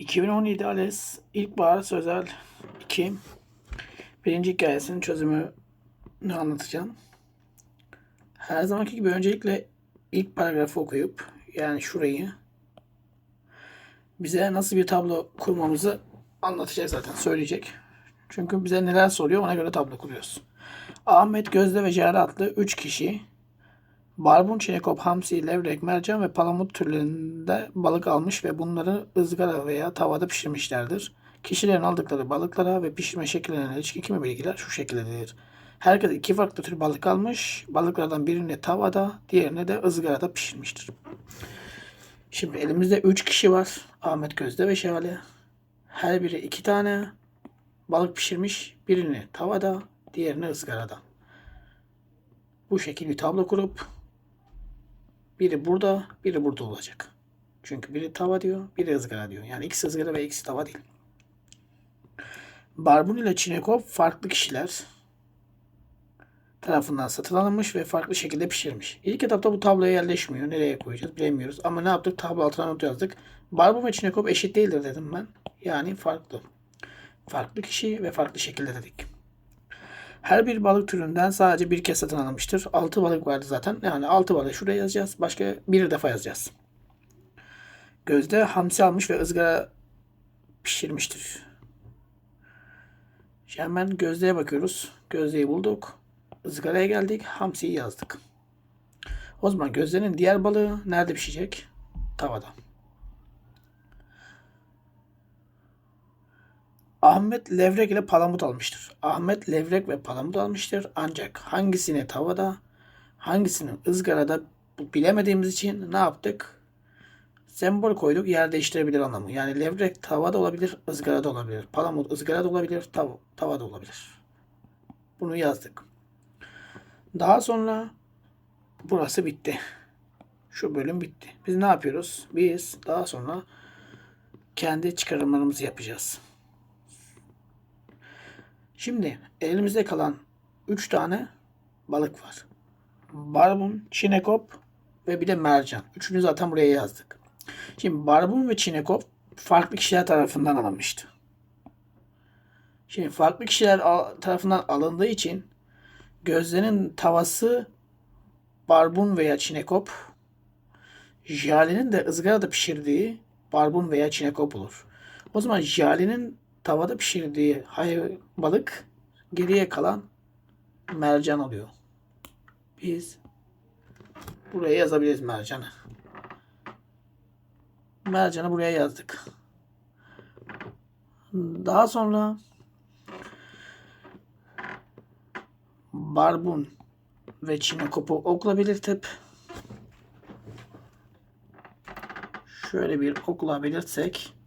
2017 ALES İlkbahar Sözel 2 Birinci hikayesinin çözümünü anlatacağım. Her zamanki gibi öncelikle ilk paragrafı okuyup yani şurayı bize nasıl bir tablo kurmamızı anlatacak zaten söyleyecek. Çünkü bize neler soruyor ona göre tablo kuruyoruz. Ahmet, Gözde ve Cere adlı 3 kişi barbun, çinekop, hamsi, levrek, mercan ve palamut türlerinde balık almış ve bunları ızgara veya tavada pişirmişlerdir. Kişilerin aldıkları balıklara ve pişirme şekillerine ilişkin kimi bilgiler şu şekildedir. Herkes iki farklı tür balık almış. Balıklardan birini tavada, diğerini de ızgarada pişirmiştir. Şimdi elimizde 3 kişi var. Ahmet Gözde ve Şale. Her biri iki tane balık pişirmiş. Birini tavada, diğerini ızgarada. Bu şekil bir tablo kurup biri burada, biri burada olacak. Çünkü biri tava diyor, biri ızgara diyor. Yani ikisi ızgara ve ikisi tava değil. Barbun ile Çinekop farklı kişiler tarafından satın alınmış ve farklı şekilde pişirilmiş. İlk etapta bu tabloya yerleşmiyor. Nereye koyacağız bilemiyoruz. Ama ne yaptık? Tablo altına not yazdık. Barbun ve Çinekop eşit değildir dedim ben. Yani farklı. Farklı kişi ve farklı şekilde dedik. Her bir balık türünden sadece bir kez satın alınmıştır. 6 balık vardı zaten. Yani 6 balık şuraya yazacağız. Başka bir defa yazacağız. Gözde hamsi almış ve ızgara pişirmiştir. Şimdi hemen Gözde'ye bakıyoruz. Gözde'yi bulduk. Izgaraya geldik. Hamsi'yi yazdık. O zaman Gözde'nin diğer balığı nerede pişecek? Tavada. Ahmet levrek ile palamut almıştır. Ahmet levrek ve palamut almıştır. Ancak hangisini tavada, hangisini ızgarada bilemediğimiz için ne yaptık? Sembol koyduk yer değiştirebilir anlamı. Yani levrek tavada olabilir, ızgarada olabilir. Palamut ızgarada olabilir, tav tavada olabilir. Bunu yazdık. Daha sonra burası bitti. Şu bölüm bitti. Biz ne yapıyoruz? Biz daha sonra kendi çıkarımlarımızı yapacağız. Şimdi elimizde kalan 3 tane balık var. Barbun, çinekop ve bir de mercan. Üçünü zaten buraya yazdık. Şimdi barbun ve çinekop farklı kişiler tarafından alınmıştı. Şimdi farklı kişiler tarafından alındığı için gözlerin tavası barbun veya çinekop, jalenin de ızgarada pişirdiği barbun veya çinekop olur. O zaman jalenin tavada pişirdiği hay balık geriye kalan mercan oluyor. Biz buraya yazabiliriz mercanı. Mercanı buraya yazdık. Daha sonra barbun ve çinekopu okla belirtip şöyle bir okla belirtsek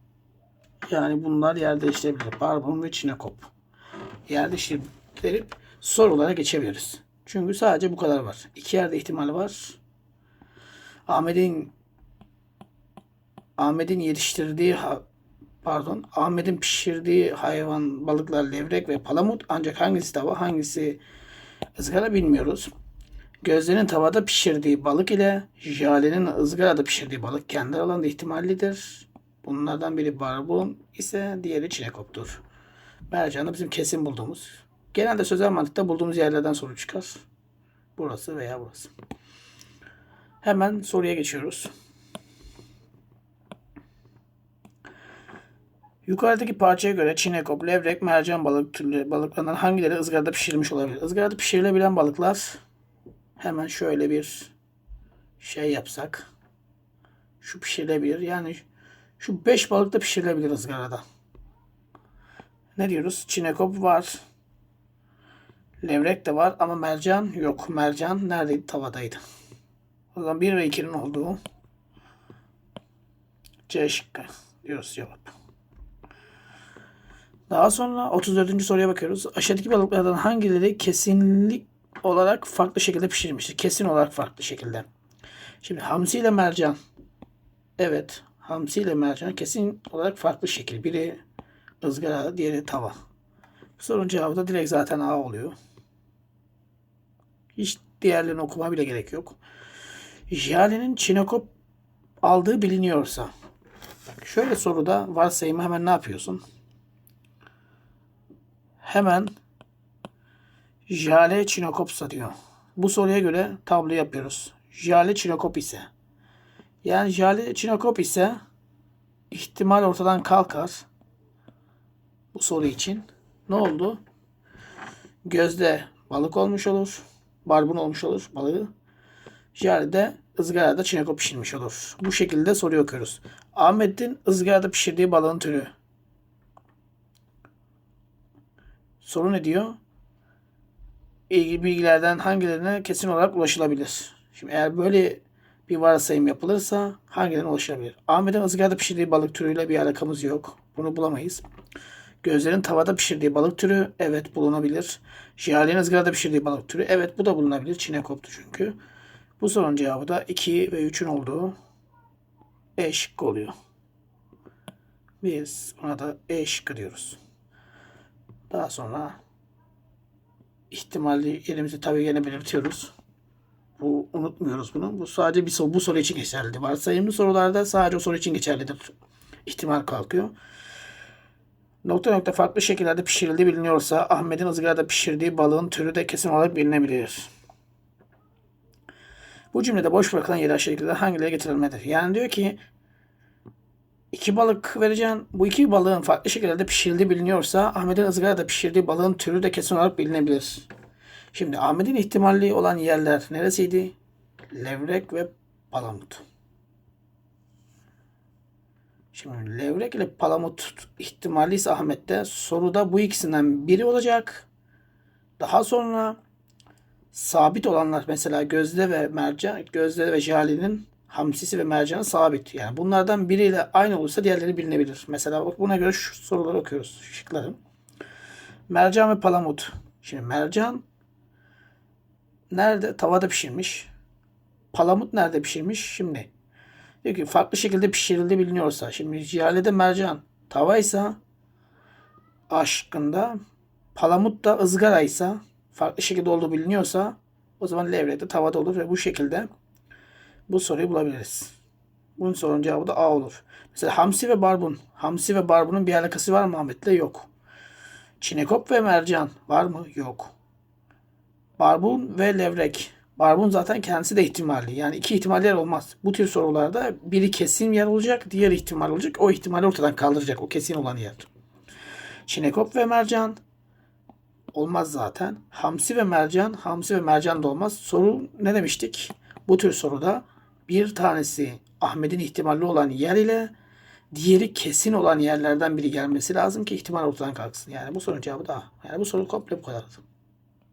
yani bunlar yer değiştirebilir. Barbun ve çinekop. Yer değiştirip sorulara geçebiliriz. Çünkü sadece bu kadar var. İki yerde ihtimali var. Ahmet'in Ahmet'in yetiştirdiği pardon Ahmet'in pişirdiği hayvan balıklar levrek ve palamut ancak hangisi tava hangisi ızgara bilmiyoruz. Gözlerin tavada pişirdiği balık ile Jale'nin ızgarada pişirdiği balık kendi aralarında ihtimallidir. Bunlardan biri barbun ise diğeri çinekoptur. Mercan da bizim kesin bulduğumuz. Genelde sözel mantıkta bulduğumuz yerlerden soru çıkar. Burası veya burası. Hemen soruya geçiyoruz. Yukarıdaki parçaya göre çinekop, levrek, mercan balık türlü balıklarından hangileri ızgarada pişirilmiş olabilir? Izgarada pişirilebilen balıklar hemen şöyle bir şey yapsak. Şu pişirilebilir. Yani şu 5 balık da pişirilebilir ızgarada. Ne diyoruz? Çinekop var. Levrek de var ama mercan yok. Mercan neredeydi? Tavadaydı. O zaman 1 ve 2'nin olduğu C şıkkı diyoruz cevap. Daha sonra 34. soruya bakıyoruz. Aşağıdaki balıklardan hangileri kesinlik olarak farklı şekilde pişirilmiştir? Kesin olarak farklı şekilde. Şimdi hamsi ile mercan. Evet. Hamsi ile mercan kesin olarak farklı şekil. Biri ızgara, diğeri tava. Bu sorunun cevabı da direkt zaten A oluyor. Hiç diğerlerini okuma bile gerek yok. Jale'nin çinekop aldığı biliniyorsa Bak şöyle soruda varsayımı hemen ne yapıyorsun? Hemen Jale Çinokopsa diyor. Bu soruya göre tablo yapıyoruz. Jale Çinokop ise yani Jale Çinokop ise ihtimal ortadan kalkar. Bu soru için. Ne oldu? Gözde balık olmuş olur. Barbun olmuş olur balığı. Jale'de ızgarada çinekop pişirmiş olur. Bu şekilde soruyu okuyoruz. Ahmet'in ızgarada pişirdiği balığın türü. Soru ne diyor? İlgili bilgilerden hangilerine kesin olarak ulaşılabilir? Şimdi eğer böyle bir varsayım yapılırsa hangilerine ulaşılabilir? Ahmet'in ızgarada pişirdiği balık türüyle bir alakamız yok. Bunu bulamayız. Gözlerin tavada pişirdiği balık türü evet bulunabilir. Jale'nin ızgarada pişirdiği balık türü evet bu da bulunabilir. Çinekoptu çünkü. Bu sorunun cevabı da 2 ve 3'ün olduğu E şıkkı oluyor. Biz ona da E şıkkı diyoruz. Daha sonra ihtimalli yerimizi tabii yine belirtiyoruz. Unutmuyoruz bunu. Bu sadece bir soru, bu soru için geçerlidir. Varsayımlı sorularda sadece o soru için geçerlidir. İhtimal kalkıyor. Nokta nokta farklı şekillerde pişirildiği biliniyorsa Ahmet'in ızgarada pişirdiği balığın türü de kesin olarak bilinebilir. Bu cümlede boş bırakılan yeri aşağıdakilerden hangileri getirilmedir? Yani diyor ki iki balık vereceğim. Bu iki balığın farklı şekillerde pişirildiği biliniyorsa Ahmet'in ızgarada pişirdiği balığın türü de kesin olarak bilinebilir. Şimdi Ahmet'in ihtimalli olan yerler neresiydi? Levrek ve palamut. Şimdi levrek ile palamut ihtimalli ise Ahmet'te soruda bu ikisinden biri olacak. Daha sonra sabit olanlar mesela gözde ve mercan, gözde ve jalenin hamsisi ve mercanı sabit. Yani bunlardan biriyle aynı olursa diğerleri bilinebilir. Mesela buna göre şu soruları okuyoruz. Şıkları. Mercan ve palamut. Şimdi mercan nerede? Tavada pişirmiş. Palamut nerede pişirmiş? Şimdi diyor ki farklı şekilde pişirildi biliniyorsa. Şimdi jiyalede mercan tavaysa aşkında palamut da ızgaraysa farklı şekilde olduğu biliniyorsa o zaman levrek de tavada olur ve bu şekilde bu soruyu bulabiliriz. Bunun sorunun cevabı da A olur. Mesela hamsi ve barbun. Hamsi ve barbunun bir alakası var mı Ahmet'le? Yok. Çinekop ve mercan var mı? Yok. Barbun ve levrek. Barbun zaten kendisi de ihtimalli. Yani iki ihtimaller olmaz. Bu tür sorularda biri kesin yer olacak, diğer ihtimal olacak. O ihtimali ortadan kaldıracak. O kesin olan yer. Çinekop ve mercan olmaz zaten. Hamsi ve mercan, hamsi ve mercan da olmaz. Soru ne demiştik? Bu tür soruda bir tanesi Ahmet'in ihtimalli olan yer ile diğeri kesin olan yerlerden biri gelmesi lazım ki ihtimal ortadan kalksın. Yani bu sorunun cevabı da. Yani bu soru komple bu kadar.